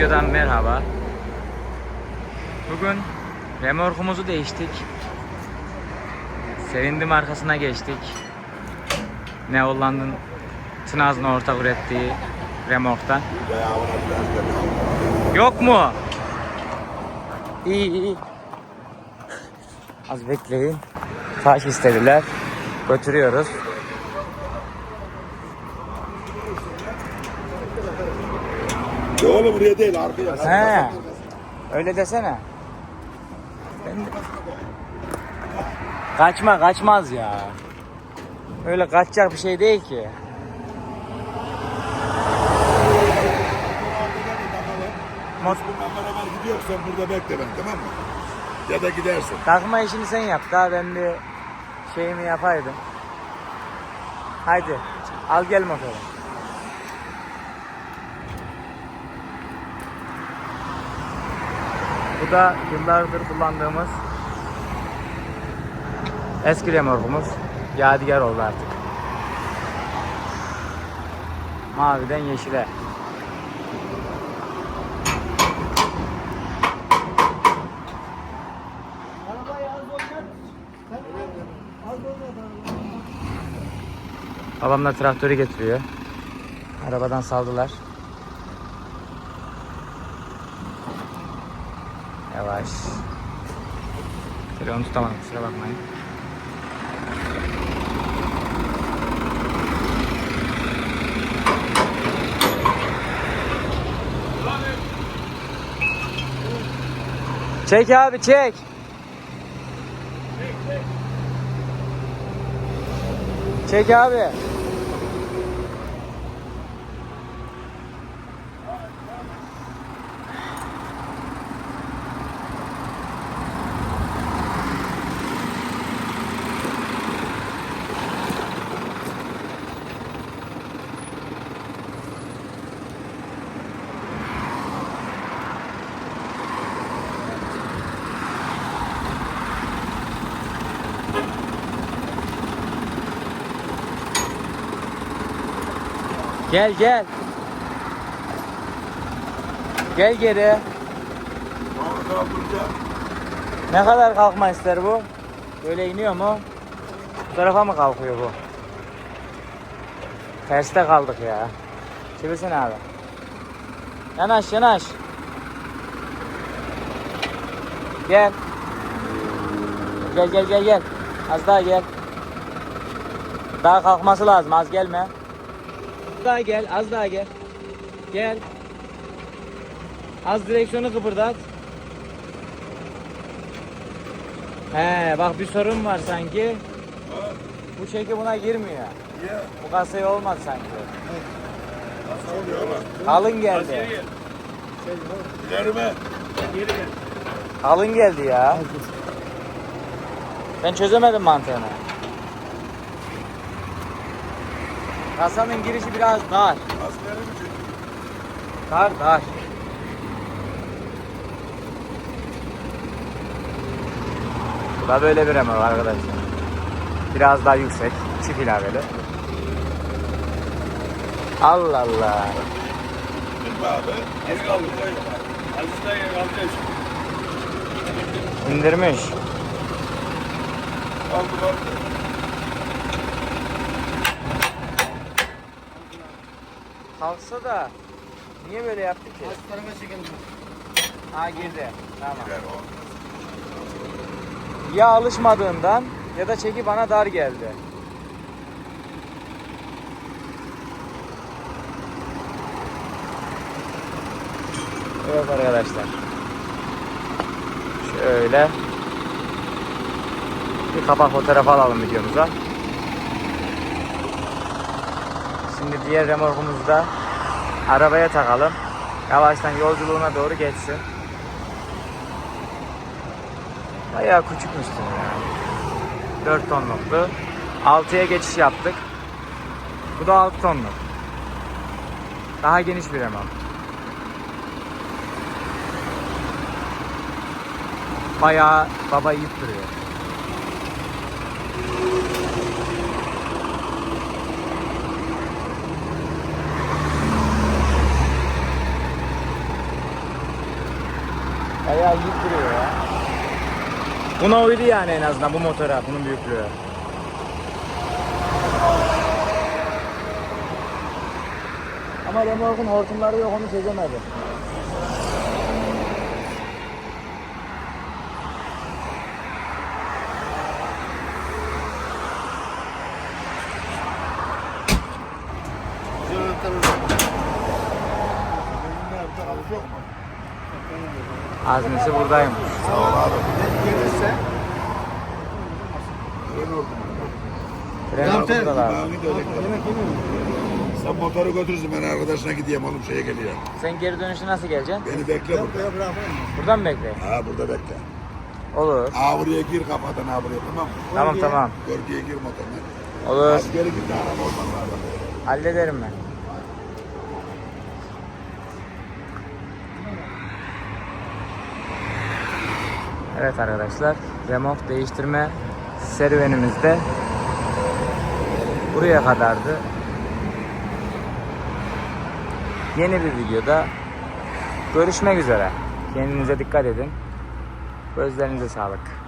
videodan merhaba. Bugün remorkumuzu değiştik. Sevindim arkasına geçtik. Neoland'ın Tınaz'ın ortak ürettiği remorktan. Yok mu? İyi iyi. Az bekleyin. Taş istediler. Götürüyoruz. Yok oğlum buraya değil arkaya. He. Öyle desene. Ben Kaçma kaçmaz ya. Öyle kaçacak bir şey değil ki. Mot beraber gidiyorsan burada bekle ben tamam mı? Ya da gidersin. takma işini sen yap daha ben bir şeyimi yapaydım. Haydi al gel motoru. Bu da yıllardır kullandığımız eski remorkumuz. Yadigar oldu artık. Maviden yeşile. Babamla traktörü getiriyor. Arabadan saldılar. Yavaş. Telefonu tutamadım kusura bakmayın. Çek abi çek. Çek abi. Gel gel. Gel geri. Ne kadar kalkma ister bu? Böyle iniyor mu? Bu tarafa mı kalkıyor bu? Terste kaldık ya. Çevirsene abi. Yanaş yanaş. Gel. Gel gel gel gel. Az daha gel. Daha kalkması lazım az gelme. Daha gel az daha gel. Gel. Az direksiyonu kıpırdat. He bak bir sorun var sanki. Bu çeki buna girmiyor. Niye? Bu kasaya olmaz sanki. Nasıl oluyor lan? Kalın geldi. Gider mi? Kalın geldi ya. Ben çözemedim mantığını. Kasanın girişi biraz dar. Dar dar. Bu da böyle bir remor arkadaşlar. Biraz daha yüksek. Çift ilaveli. Allah Allah. Bilme abi. Az Kalksa da niye böyle yaptı ki? tarafa çekelim. Ha girdi. Tamam. O. Ya alışmadığından ya da çeki bana dar geldi. Evet arkadaşlar. Şöyle bir kapak fotoğrafı alalım videomuza. Diğer remorkumuzu da arabaya takalım. Yavaştan yolculuğuna doğru geçsin. Bayağı küçükmüşsün ya. 4 tonluktu. 6'ya geçiş yaptık. Bu da 6 tonluk. Daha geniş bir remork. Bayağı baba yiyip duruyor. Bayağı yük duruyor ya. Buna uydu yani en azından bu motora, bunun büyüklüğü. Ama remorkun hortumları yok onu çözemedim. Azmisi buradayım. Sağ ol abi. Gelirse. Ben oldum. Remork burada da. Ben gidiyorum. Sen motoru götürürsün ben arkadaşına gideyim oğlum şeye geliyor. Sen geri dönüşü nasıl geleceksin? Beni bekle burada. Buradan mı bekle? Ha burada bekle. Olur. Ha buraya gir kafadan ha buraya tamam mı? Tamam tamam. Bölgeye gir motoruna. Olur. Askeri git de araba olmaz abi. Hallederim ben. Evet arkadaşlar, remork değiştirme serüvenimizde buraya kadardı. Yeni bir videoda görüşmek üzere. Kendinize dikkat edin. Gözlerinize sağlık.